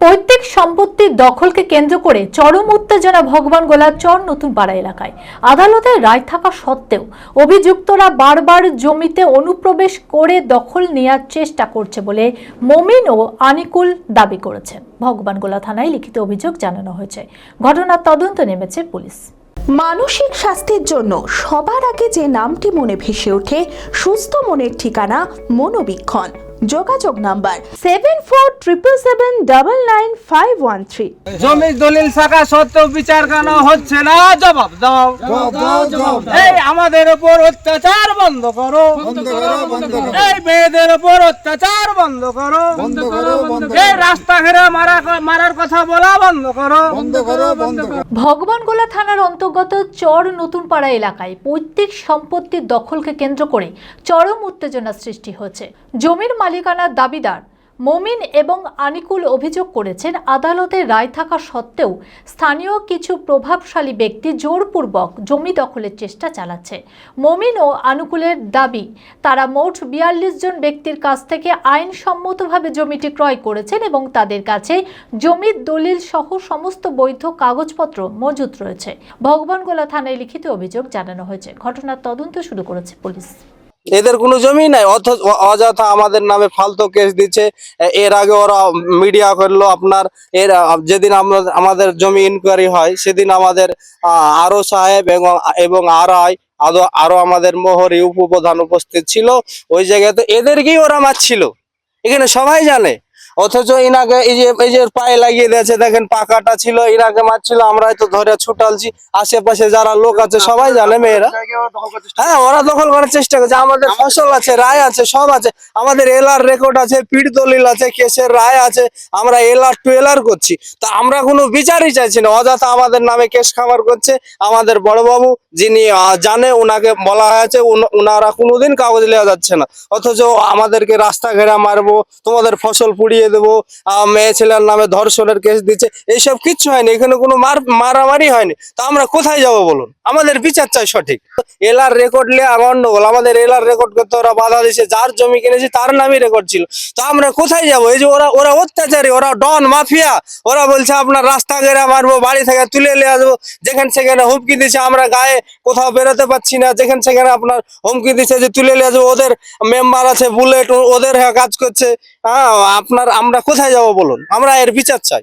পৈতৃক সম্পত্তির দখলকে কেন্দ্র করে চরম উত্তেজনা ভগবান গোলার চর নতুন পাড়া এলাকায়। আদালতে রায় থাকা সত্ত্বেও অভিযুক্তরা বারবার জমিতে অনুপ্রবেশ করে দখল নেয়ার চেষ্টা করছে বলে মমিন ও আনিকুল দাবি করেছেন। ভগবানগোলা থানায় লিখিত অভিযোগ জানানো হয়েছে। ঘটনার তদন্ত নেমেছে পুলিশ। মানসিক স্বাস্থ্যের জন্য সবার আগে যে নামটি মনে ভেসে ওঠে, সুস্থ মনের ঠিকানা মনোবীক্ষণ। যোগাযোগ number seven four triple seven double nine five one three জমি দলিল শাখা সত্ত্বেও বিচার কেন হচ্ছে না? জবাব দাও। এই আমাদের উপর অত্যাচার বন্ধ করো। এই মেয়েদের উপর অত্যাচার বন্ধ করো। এই রাস্তা ঘেরে মারা মারার কথা বলা বন্ধ করো। ভগবানগোলা থানার অন্তর্গত চর নতুনপাড়া এলাকায় পৈতৃক সম্পত্তির দখলকে কেন্দ্র করে চরম উত্তেজনা সৃষ্টি হচ্ছে জমির মালিকানার দাবিদার। মমিন এবং আনিকুল অভিযোগ করেছেন, আদালতে রায় থাকা সত্ত্বেও স্থানীয় কিছু প্রভাবশালী ব্যক্তি জোরপূর্বক জমি দখলের চেষ্টা চালাচ্ছে। মমিন ও আনুকুলের দাবি, তারা মোট বিয়াল্লিশ জন ব্যক্তির কাছ থেকে আইনসম্মতভাবে জমিটি ক্রয় করেছেন এবং তাদের কাছে জমির দলিল সহ সমস্ত বৈধ কাগজপত্র মজুত রয়েছে। ভগবানগোলা থানায় লিখিত অভিযোগ জানানো হয়েছে। ঘটনার তদন্ত শুরু করেছে পুলিশ। এদের কোনো জমি নাই অযথা আমাদের নামে ফালতু কেস দিচ্ছে। এর আগে ওরা মিডিয়া করল আপনার, এর যেদিন আমাদের জমি ইনকোয়ারি হয়, সেদিন আমাদের আরও সাহেব এবং এবং আর আই আরও আরও আমাদের মোহরি উপপ্রধান উপস্থিত ছিল। ওই জায়গায় তো এদেরকেই ওরা মারছিল। এখানে সবাই জানে। অথচ ইনাকে এই যে এই যে পায়ে লাগিয়ে দিয়েছে, দেখেন পাকাটা ছিল, ইনাকে মারছিল, আমরা তো ধরে ছুটালছি। আশেপাশে যারা লোক আছে, সবাই জানে মেয়েরা। হ্যাঁ ওরা দখল করার চেষ্টা করছে। আমাদের ফসল আছে, রায় আছে, সব আছে। আমাদের এলার রেকর্ড আছে পিঠ দলিল আছে, কেসের রায় আছে, আমরা এলার টু এলার করছি। তা আমরা কোনো বিচারই চাইছি না। অযথা আমাদের নামে কেস খাবার করছে, আমাদের বড়বাবু, যিনি জানে ওনাকে বলা হয়েছে ওনারা কোনোদিন কাগজ নেওয়া যাচ্ছে না। অথচ আমাদেরকে রাস্তা ঘেরা মারবো, তোমাদের ফসল পুড়িয়ে দেবো। মেয়ে ছেলের নামে ধর্ষণের কেস দিচ্ছে। এইসব কিচ্ছু হয়নি, এখানে কোনো মার মারামারি হয়নি। তা আমরা কোথায় যাব বলুন? আমাদের বিচার চাই সঠিক। এলার রেকর্ড নিয়ে গন্ডগোল আমাদের এলার রেকর্ড করতে ওরা বাধা দিছে যার জমি কিনেছি, তার নামই রেকর্ড ছিল। তো আমরা কোথায় যাব? এই যে ওরা ওরা অত্যাচারী, ওরা ডন মাফিয়া। ওরা বলছে, আপনার রাস্তা ঘেরা মারবো, বাড়ি থেকে তুলে নিয়ে আসব। যেখানে সেখানে হুমকি দিচ্ছে, আমরা গায়ে কোথাও বেরোতে পারছি না। যেখানে সেখানে আপনার হুমকি দিচ্ছে যে তুলে নিয়ে আসব, ওদের মেম্বার আছে বুলেট ওদের হয়ে কাজ করছে। হ্যাঁ আপনার আমরা কোথায় যাব বলুন? আমরা এর বিচার চাই।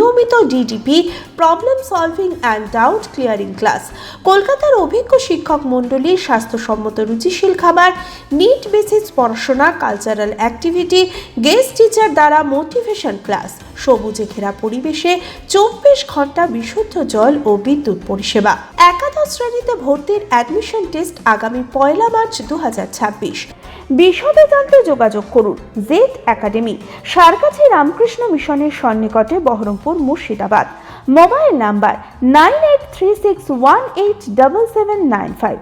নিয়মিত DDP problem solving and doubt clearing class কলকাতার অভিজ্ঞ শিক্ষক মণ্ডলীর স্বাস্থ্যসম্মত রুচিশীল খাবার নিট বেসিস পড়াশোনা কালচারাল অ্যাক্টিভিটি গেস্ট টিচার দ্বারা মোটিভেশন ক্লাস সবুজে ঘেরা পরিবেশে চব্বিশ ঘণ্টা বিশুদ্ধ জল ও বিদ্যুৎ পরিষেবা। একাদশ শ্রেণীতে ভর্তির অ্যাডমিশন টেস্ট আগামী পয়লা মার্চ দু বিশদে জানতে যোগাযোগ করুন জেড একাডেমি সারকাছি রামকৃষ্ণ মিশনের সন্নিকটে Baharampur Murshidabad. Mobile number nine eight three six one eight double seven nine five.